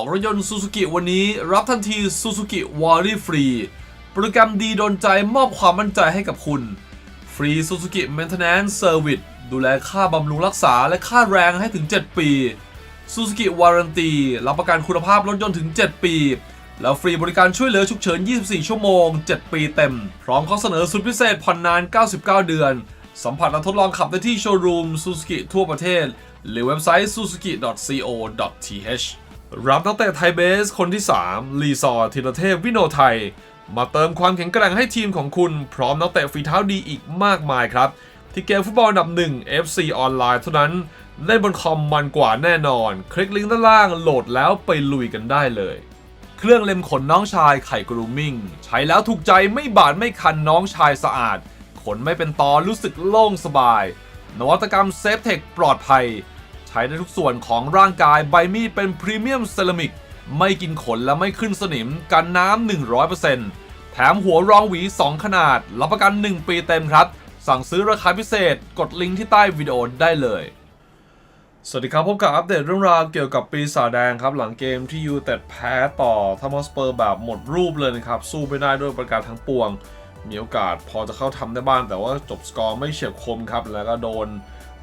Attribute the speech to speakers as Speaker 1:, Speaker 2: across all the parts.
Speaker 1: อกรถยนต์ซูซูกิวันนี้ รับทันทีซูซูกิวอรี่ฟรีโปรแกรมดีโดนใจมอบความมั่นใจให้กับคุณ ฟรีซูซูกิ Maintenance Service ดูแลค่าบำรุงรักษาและค่าแรงให้ถึง 7 ปี Suzuki Warranty รับประกันคุณภาพรถยนต์ถึง 7 ปี แล้วฟรีบริการช่วยเหลือฉุกเฉิน 24 ชั่วโมง 7 ปีเต็ม พร้อมข้อเสนอสุดพิเศษผ่อนนาน 99 เดือน สัมผัสและทดลองขับได้ที่โชว์รูม Suzuki ทั่วประเทศ หรือเว็บไซต์ suzuki.co.th รับนักเตะไทยเบสคนที่ 3 ลีซอร์ธีรเทพวิโนไทย มาเติมความแข็งแกร่งให้ทีมของคุณพร้อมนักเตะฝีเท้าดีอีกมากมายครับ ที่เกมฟุตบอลอันดับ1 FC ออนไลน์เท่านั้น เล่นบนคอมมันกว่าแน่นอน คลิกลิงก์ด้านล่างโหลดแล้วไปลุยกันได้เลย เครื่องเล็มขนน้องชายไข่กรูมมิ่งใช้แล้วถูกใจไม่บาดไม่คันน้องชายสะอาด ขนไม่เป็นตอรู้สึกโล่งสบาย นวัตกรรมเซฟเทคปลอดภัย ใช้ได้ทุกส่วนของร่างกายใบมีดเป็นพรีเมียมเซรามิก ไม่กินขนและไม่ขึ้นสนิม กันน้ำ 100%แถมหัวรองหวี 2 ขนาด รับประกัน 1 ปีเต็มครับ สั่งซื้อราคาพิเศษ กดลิงก์ที่ใต้วิดีโอได้เลยสวัสดีครับ พบกับอัปเดตเรื่องราวเกี่ยวกับปีศาจแดงครับ หลังเกมที่ยูเต็ดแพ้ต่อทัมมอสเปอร์แบบหมดรูปเลยนะครับ สู้ไม่ได้ด้วยประการทั้งปวง มีโอกาสพอจะเข้าทำได้บ้างแต่ว่าจบสกอร์ไม่เฉียบคมครับ แล้วก็โดน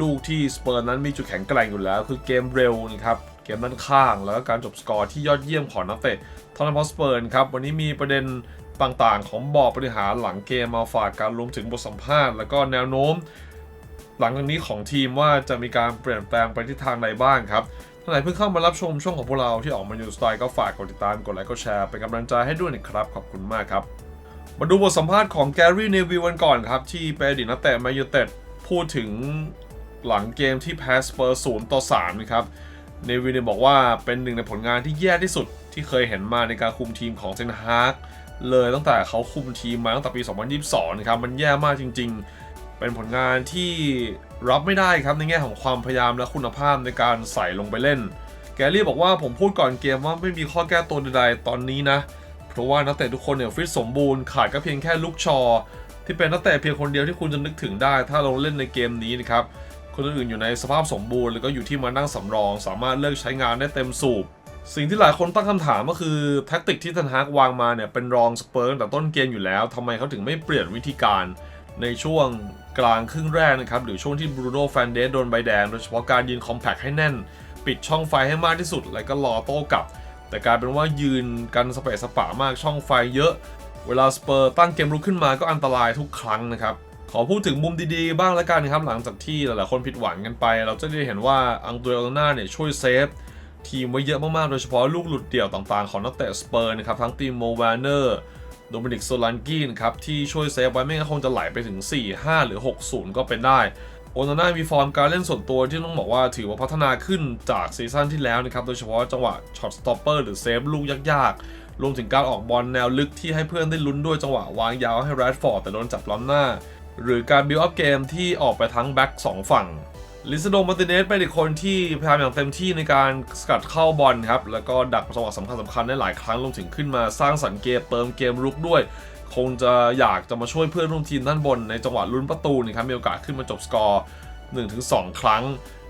Speaker 1: ลูกที่สเปอร์นั้นมีจุดแข็งแกร่งอยู่แล้ว คือเกมเร็วนะครับเกมด้านข้าง แล้วก็การจบสกอร์ที่ยอดเยี่ยมของนักเตะทอนนัมอสเปอร์ครับวันนี้มีประเด็นต่างๆ ของบอร์ดบริหารหลังเกมมาฝากการรวมถึงบทสัมภาษณ์ แล้วก็แนวโน้ม หลังจากนี้ของทีมว่าจะมีการเปลี่ยนแปลงไปทิศทางใดบ้างครับท่านไหนเพิ่งเข้ามารับชมช่องของพวกเราที่ออกมาอยู่สไตล์ก็ฝากกดติดตามกดไลค์กดแชร์เป็นกำลังใจให้ด้วยนะครับขอบคุณมากครับมาดูบทสัมภาษณ์ของแกรี่เนวิลกันก่อนครับที่เป็นอดีตนักเตะแมนยูเต็ดพูดถึง หลังเกมที่แพ้สเปอร์ศูนย์ต่อ3นะครับเนวิลเนี่ยบอกว่าเป็นหนึ่งในผลงานที่แย่ที่สุดที่เคยเห็นมาในการคุมทีมของเซนฮาร์กเลยตั้งแต่เขาคุมทีมมาตั้งแต่ปี 2022 นะครับ มันแย่มากจริง ๆ เป็นผลงานที่รับไม่ได้ครับในแง่ของความพยายามและคุณภาพในการใส่ลงไปเล่น แกรี่บอกว่าผมพูดก่อนเกมว่าไม่มีข้อแก้ตัวใดๆตอนนี้นะ เพราะว่านักเตะทุกคนเนี่ยฟิตสมบูรณ์ขาดก็เพียงแค่ลูกชอ ที่เป็นนักเตะเพียงคนเดียวที่คุณจะนึกถึงได้ ถ้าเราเล่นในเกมนี้นะครับ คนอื่นอยู่ในสภาพสมบูรณ์แล้วก็อยู่ที่มานั่งสำรอง สามารถเลิกใช้งานได้เต็มสูบ สิ่งที่หลายคนตั้งคำถามก็คือแท็กติกที่ทันฮากวางมาเนี่ยเป็นรองสเปอร์ตั้งแต่ต้นเกมอยู่แล้วทำไมเขาถึงไม่เปลี่ยนวิธีการในช่วงกลางครึ่งแรกนะครับ หรือช่วงที่บรูโน่แฟนเดสโดนใบแดง โดยเฉพาะการยืนคอมแพคให้แน่น ปิดช่องไฟให้มากที่สุด แล้วก็รอโต้กลับ แต่กลายเป็นว่ายืนกันสเปซสปะมากช่องไฟเยอะ เวลาสเปอร์ตั้งเกมรุกขึ้นมาก็อันตรายทุกครั้งนะครับ ขอพูดถึงมุมดีๆ บ้างล้วกันครับ หลังจากที่หลายๆคนผิดหวังกันไป เราจะได้เห็นว่าอังเดรโอนาเนี่ยช่วยเซฟทีมไว้เยอะมากๆ โดยเฉพาะลูกหลุดเดี่ยวต่างๆ ของนักเตะสเปอร์นะครับ ทั้งตีมโมแวนเนอร์โดมินิกโซลันกี้นะครับ ที่ช่วยเซฟไว้ไม่งั้นคงจะไหลไปถึง 4 5 หรือ 6-0 ก็เป็นได้ โอนาน่ามีฟอร์มการเล่นส่วนตัวที่ต้องบอกว่าถือว่าพัฒนาขึ้นจากซีซั่นที่แล้วนะครับ โดยเฉพาะจังหวะช็อตสต็อปเปอร์หรือเซฟลูกยากๆ รวมถึงการออกบอลแนวลึกที่ให้เพื่อนได้ลุ้นด้วยจังหวะวางยาวให้แรดฟอร์ดแต่โดนจับล้ำหน้า หรือการบิลอัพเกมที่ออกไปทั้งแบ็กสองฝั่งลิซโดมาติเนสเป็นอีกคนที่พยายามอย่างเต็มที่ในการสกัดเข้าบอลครับ แล้วก็ดักจังหวะสำคัญสำคัญได้หลายครั้งรวมถึงขึ้นมาสร้างสรรค์เกมเติมเกมรุกด้วย คงจะอยากจะมาช่วยเพื่อนร่วมทีมด้านบนในจังหวะลุ้นประตูนะครับมีโอกาสขึ้นมาจบสกอร์ 1-2 ครั้ง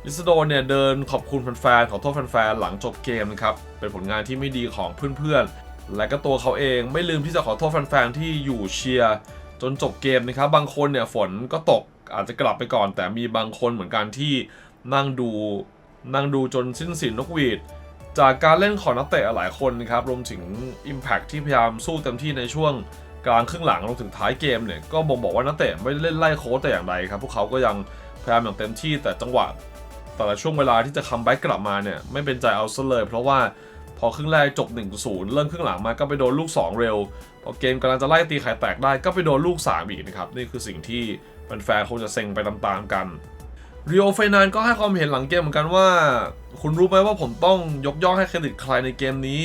Speaker 1: ลิซโดเนี่ยเดินขอบคุณแฟนๆขอโทษแฟนๆหลังจบเกมนะครับเป็นผลงานที่ไม่ดีของเพื่อนๆและก็ตัวเขาเองไม่ลืมที่จะขอโทษแฟนๆที่อยู่เชียร์ จนจบเกมนะครับ บางคนเนี่ยฝนก็ตกอาจจะกลับไปก่อน แต่มีบางคนเหมือนกันที่นั่งดูนั่งดูจนสิ้นสินนกหวีด จากการเล่นของนักเตะหลายคนนะครับรวมถึง Impact ที่พยายามสู้เต็มที่ในช่วงกลางครึ่งหลังรวมถึงท้ายเกมเนี่ยก็บ่งบอกว่านักเตะไม่ได้เล่นไล่โค้ชแต่อย่างใดครับ พวกเขาก็ยังพยายามอย่างเต็มที่แต่จังหวะ แต่ละช่วงเวลาที่จะคัมแบ็กกลับมาเนี่ยไม่เป็นใจเอาซะเลย เพราะว่า พอครึ่งแรกจบ 1-0 เริ่มครึ่งหลังมาก็ไปโดนลูก 2 เร็ว พอเกมกำลังจะไล่ตีไข่แตกได้ก็ไปโดนลูก 3 อีกนะครับ นี่คือสิ่งที่แฟนๆคงจะเซ็งไปตามๆกันริโอเฟนานก็ให้ความเห็นหลังเกมเหมือนกันว่า คุณรู้ไหมว่าผมต้องยกย่องให้เครดิตใครในเกมนี้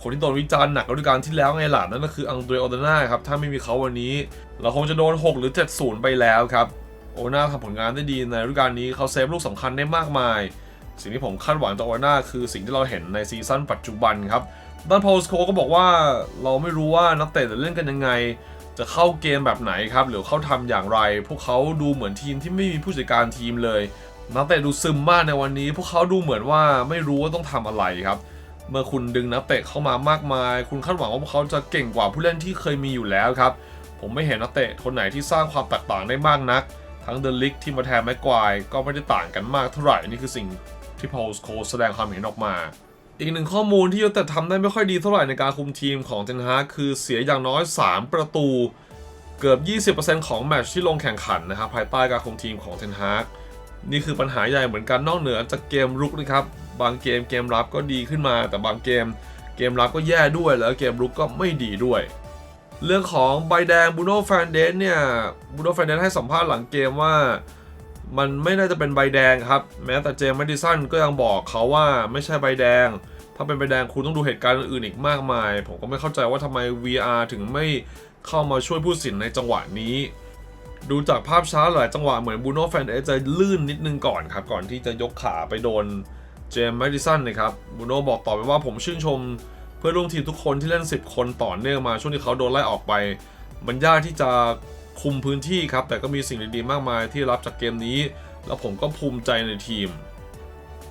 Speaker 1: คนที่โดนวิจารณ์หนักฤดูกาลที่แล้วไงล่ะนั่นก็คืออังเดรโอเดนาครับ ถ้าไม่มีเขาวันนี้ เราคงจะโดน 6 หรือ 7-0 ไปแล้วครับ โอนาทำผลงานได้ดีในฤดูกาลนี้เขาเซฟลูกสำคัญได้มากมาย สิ่งที่ผมคาดหวังจากโอนาคือสิ่งที่เราเห็นในซีซั่นปัจจุบันครับด้านโพสโคก็บอกว่าเราไม่รู้ว่านักเตะจะเล่นกันยังไง จะเข้าเกมแบบไหนครับ หรือเข้าทำอย่างไร พวกเขาดูเหมือนทีมที่ไม่มีผู้จัดการทีมเลย นักเตะดูซึมมากในวันนี้ พวกเขาดูเหมือนว่าไม่รู้ว่าต้องทำอะไรครับ เมื่อคุณดึงนักเตะเข้ามามากมาย คุณคาดหวังว่าพวกเขาจะเก่งกว่าผู้เล่นที่เคยมีอยู่แล้วครับ ผมไม่เห็นนักเตะคนไหนที่สร้างความแตกต่างได้มากนัก ทั้งเดลิกที่มาแทนแม็กควายก็ไม่ได้ต่างกันมากเท่าไหร่นี่คือสิ่ง ที่พอลสโคแสดงความเห็นออกมา อีกหนึ่งข้อมูลที่ยูแต่ทำได้ไม่ค่อยดีเท่าไหร่ในการคุมทีมของเทนฮาคือเสียอย่างน้อย 3 ประตู เกือบ 20%ของแมตช์ที่ลงแข่งขันนะครับภายใต้การคุมทีมของเทนฮากนี่คือปัญหาใหญ่เหมือนกันนอกเหนือจากเกมรุกนะครับบางเกมเกมรับก็ดีขึ้นมา แต่บางเกมเกมรับก็แย่ด้วยแล้วเกมรุกก็ไม่ดีด้วย เรื่องของใบแดงบูโน่แฟนเดนเนี่ยบูโน่แฟนเดนให้สัมภาษณ์หลังเกมว่า มันไม่น่าจะเป็นใบแดงครับ แม้แต่เจมส์แมดิสันก็ยังบอกเขาว่าไม่ใช่ใบแดง ถ้าเป็นใบแดงคุณต้องดูเหตุการณ์อื่นอีกมากมาย ผมก็ไม่เข้าใจว่าทำไม VR ถึงไม่เข้ามาช่วยผู้สินในจังหวะนี้ ดูจากภาพช้าหลายจังหวะเหมือนบูโน่แฟนเดนจะลื่นนิดนึงก่อนครับ ก่อนที่จะยกขาไปโดนเจมส์แมดิสันนะครับบูโน่บอกต่อไปว่าผมชื่นชมเพื่อนร่วมทีมทุกคนที่เล่น 10 คนต่อเนื่องมาช่วงที่เขาโดนไล่ออกไป มันยากที่จะ คุมพื้นที่ครับ แต่ก็มีสิ่งดีๆมากมายที่รับจากเกมนี้ แล้วผมก็ภูมิใจในทีม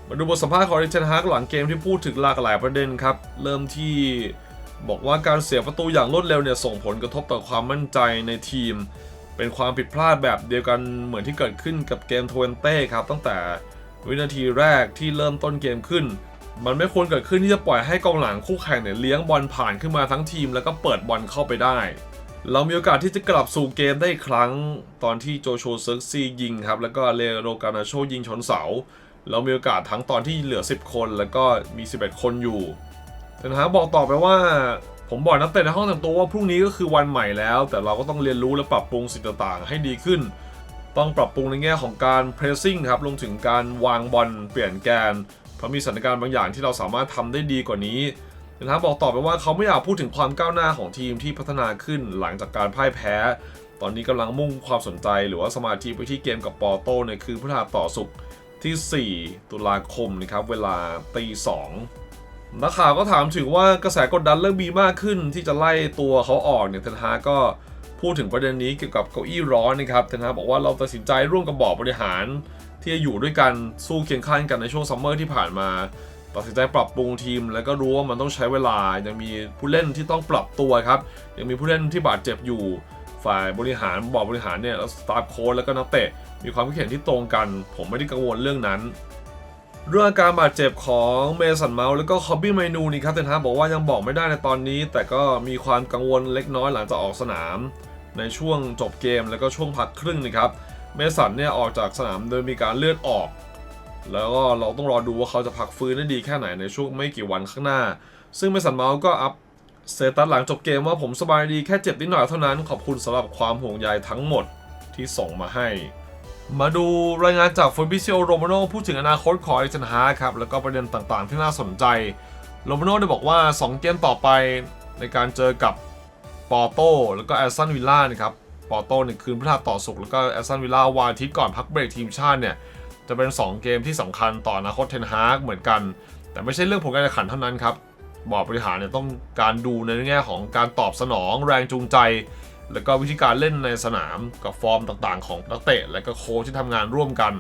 Speaker 1: มาดูบทสัมภาษณ์ของริชาร์ดฮาร์กหลังเกมที่พูดถึงหลากหลายประเด็นครับ เริ่มที่บอกว่าการเสียประตูอย่างรวดเร็วเนี่ยส่งผลกระทบต่อความมั่นใจในทีม เป็นความผิดพลาดแบบเดียวกันเหมือนที่เกิดขึ้นกับเกมโทเวนเต้ครับตั้งแต่วินาทีแรกที่เริ่มต้นเกมขึ้น มันไม่ควรเกิดขึ้นที่จะปล่อยให้กองหลังคู่แข่งเนี่ยเลี้ยงบอลผ่านขึ้นมาทั้งทีม แล้วก็เปิดบอลเข้าไปได้ เรามีโอกาสที่จะกลับสู่เกมได้อีกครั้งตอนที่โจโชเซิร์กซียิงครับ แล้วก็เลโรกานาโชยิงชนเสา เรามีโอกาสทั้งตอนที่เหลือ 10 คนแล้วก็มี 11 คนอยู่แต่นะฮะบอกต่อไปว่าผมบอกนักเตะในห้องแต่งตัวว่าพรุ่งนี้ก็คือวันใหม่แล้ว แต่เราก็ต้องเรียนรู้และปรับปรุงสิ่งต่างๆ ให้ดีขึ้น ต้องปรับปรุงในแง่ของการ pressing ครับรวมถึงการวางบอลเปลี่ยนแกนเพราะมีสถานการณ์บางอย่างที่เราสามารถทำได้ดีกว่านี้ นะครับบอกต่อไปว่าเขาไม่อยากพูดถึงความก้าวหน้าของทีมที่พัฒนาขึ้นหลังจากการพ่ายแพ้ ตอนนี้กำลังมุ่งความสนใจหรือว่าสมาธิไปที่เกมกับปอโต้ในคืนพฤหัสต่อสุกที่ 4 ตุลาคมนะครับเวลาตีสองนักข่าวก็ถามถึงว่ากระแสกดดันเริ่มมีมากขึ้นที่จะไล่ตัวเขาออกเนี่ยเทนฮาก็พูดถึงประเด็นนี้เกี่ยวกับเก้าอี้ร้อนนะครับเทนฮาบอกว่าเราตัดสินใจร่วมกับบอร์ดบริหารที่จะอยู่ด้วยกันสู้เคียงข้างกันในช่วงซัมเมอร์ที่ผ่านมา ตัดสินใจปรับปรุงทีม แล้วก็รู้ว่ามันต้องใช้เวลา ยังมีผู้เล่นที่ต้องปรับตัวครับ ยังมีผู้เล่นที่บาดเจ็บอยู่ ฝ่ายบริหารบอร์ดบริหารเนี่ยสตาฟโค้ชแล้วก็นักเตะ มีความคิดเห็นที่ตรงกัน ผมไม่ได้กังวลเรื่องนั้น เรื่องอาการบาดเจ็บของเมสันเมาส์แล้วก็คอบบี้ไมนูนี่ครับเทนฮาบอกว่ายังบอกไม่ได้ในตอนนี้ แต่ก็มีความกังวลเล็กน้อยหลังจากออกสนาม ในช่วงจบเกมแล้วก็ช่วงพักครึ่งนะครับ เมสันเนี่ยออกจากสนามโดยมีการเลือดออก แล้วก็เราต้องรอดูว่าเขาจะพักฟื้นได้ดีแค่ไหนในช่วงไม่กี่วันข้างหน้า ซึ่งเมสันเมาส์ก็อัพเซตัสหลังจบเกมว่าผมสบายดีแค่เจ็บนิดหน่อยเท่านั้น ขอบคุณสำหรับความห่วงใยทั้งหมดที่ส่งมาให้ มาดูรายงานจากฟ a บิ i ิโอโรมาโนพูดถึงอนาคตของเอเจนฮาครับ แล้วก็ประเด็นต่างๆที่น่าสนใจ โรมาโนได้บอกว่า 2 เกมต่อไปในการเจอกับปอโตแล้วก็แอสตันวิลล่านะครับปอโตในคืนพฤหัสต่อสุกแล้วก็แอสตันวิลล่าวันอาทิตย์ก่อนพักเบรกทีมชาติเนี่ย จะเป็น 2 เกมที่สำคัญต่ออนาคตเทนฮากเหมือนกัน แต่ไม่ใช่เรื่องผลการแข่งขันเท่านั้นครับบอร์ดบริหารเนี่ยต้องการดูในแง่ของการตอบสนองแรงจูงใจ แล้วก็วิธีการเล่นในสนามกับฟอร์มต่างๆ ของนักเตะ และก็โค้ชที่ทำงานร่วมกัน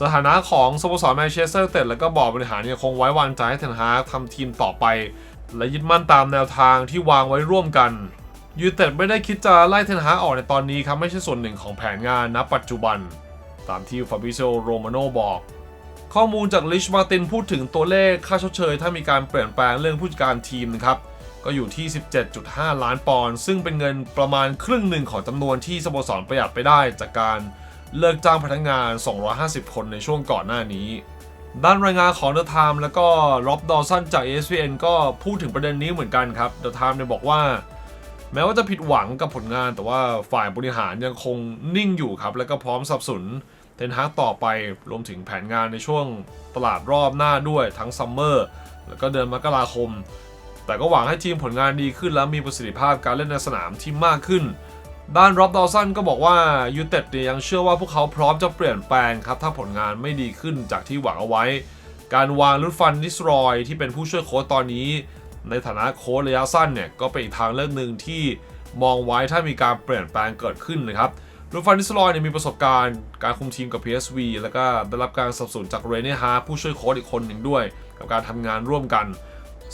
Speaker 1: สถานะของสโมสรแมนเชสเตอร์ยูไนเต็ดและก็บอร์ดบริหารเนี่ยคงไว้วางใจให้เทนฮากทำทีมต่อไป และยึดมั่นตามแนวทางที่วางไว้ร่วมกันยูไนเต็ดไม่ได้คิดจะไล่เทนฮากออกในตอนนี้ครับไม่ใช่ส่วนหนึ่งของแผนงานณปัจจุบัน ตามที่ฟาบิโซโรมาโนบอก ข้อมูลจากลิชมาตินพูดถึงตัวเลขค่าชดเชย ถ้ามีการเปลี่ยนแปลงเรื่องผู้จัดการทีมนะครับ ก็อยู่ที่ 17.5 ล้านปอนด์ซึ่งเป็นเงินประมาณครึ่งหนึ่งของจำนวนที่สโมสรประหยัดไปได้จากการเลิกจ้างพนักงาน 250 คนในช่วงก่อนหน้านี้ ด้านรายงานของ The Time แล้วก็ร็อบดอสันจาก ESPN ก็พูดถึงประเด็นนี้เหมือนกันครับ The Time เนี่ยบอกว่า แม้ว่าจะผิดหวังกับผลงานแต่ว่าฝ่ายบริหารยังคงนิ่งอยู่ครับ และก็พร้อมสนับสนุน เทนฮากต่อไปรวมถึงแผนงานในช่วงตลาดรอบหน้าด้วยทั้งซัมเมอร์แล้วก็เดือนมกราคม แต่ก็หวังให้ทีมผลงานดีขึ้นและมีประสิทธิภาพการเล่นในสนามที่มากขึ้น ด้านร็อบดอสันก็บอกว่ายูเต็ดเนี่ยยังเชื่อว่าพวกเขาพร้อมจะเปลี่ยนแปลงครับ ถ้าผลงานไม่ดีขึ้นจากที่หวังเอาไว้ การวางลุดฟันนิสรอยที่เป็นผู้ช่วยโค้ชตอนนี้ ในฐานะโค้ชระยะสั้นเนี่ยก็เป็นอีกทางเลือกหนึ่งที่มองไว้ถ้ามีการเปลี่ยนแปลงเกิดขึ้นนะครับ ลูฟานิสลอยเนี่ยมีประสบการณ์การคุมทีมกับ PSV แล้วก็ได้รับการสนับสนุนจากเรเน่ฮาผู้ช่วยโค้ชอีกคนหนึ่งด้วย กับการทำงานร่วมกัน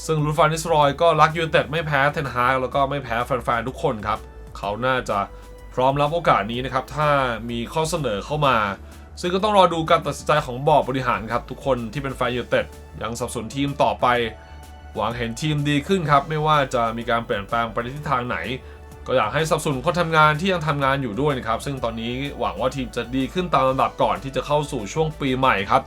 Speaker 1: ซึ่งลูฟานิสรอยก็รักยูเต็ดไม่แพ้เทนฮาแล้วก็ไม่แพ้แฟนๆทุกคนครับ เขาน่าจะพร้อมรับโอกาสนี้นะครับ ถ้ามีข้อเสนอเข้ามา ซึ่งก็ต้องรอดูการตัดสินใจของบอร์ดบริหารครับ ทุกคนที่เป็นแฟนยูเต็ดยังสับสนทีมต่อไป หวังเห็นทีมดีขึ้นครับไม่ว่าจะมีการเปลี่ยนแปลงไปในทิศทางไหน ก็อยากให้สับสนคนทำงานที่ยังทำงานอยู่ด้วยนะครับ ซึ่งตอนนี้หวังว่าทีมจะดีขึ้นตามลำดับก่อนที่จะเข้าสู่ช่วงปีใหม่ครับ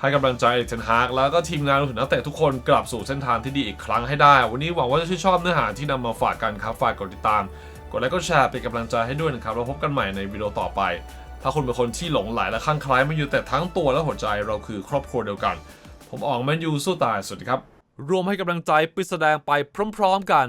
Speaker 1: ให้กำลังใจเทนฮากแล้วก็ทีมงานรวมถึงนักเตะทุกคนกลับสู่เส้นทางที่ดีอีกครั้งให้ได้ วันนี้หวังว่าจะชื่นชอบเนื้อหาที่นำมาฝากกันครับฝากกดติดตาม กดไลค์กดแชร์เป็นกำลังใจให้ด้วยนะครับแล้วพบกันใหม่ในวิดีโอต่อไป ถ้าคุณเป็นคนที่หลงไหลและคลั่งไคล้ายมาอยู่แต่ทั้งตัวและหัวใจเราคือครอบครัวเดียวกัน ผมอองแมนยูสู้ตายสวัสดีครับรวมให้กำลังใจไปแสดงไปพร้อม ๆ กัน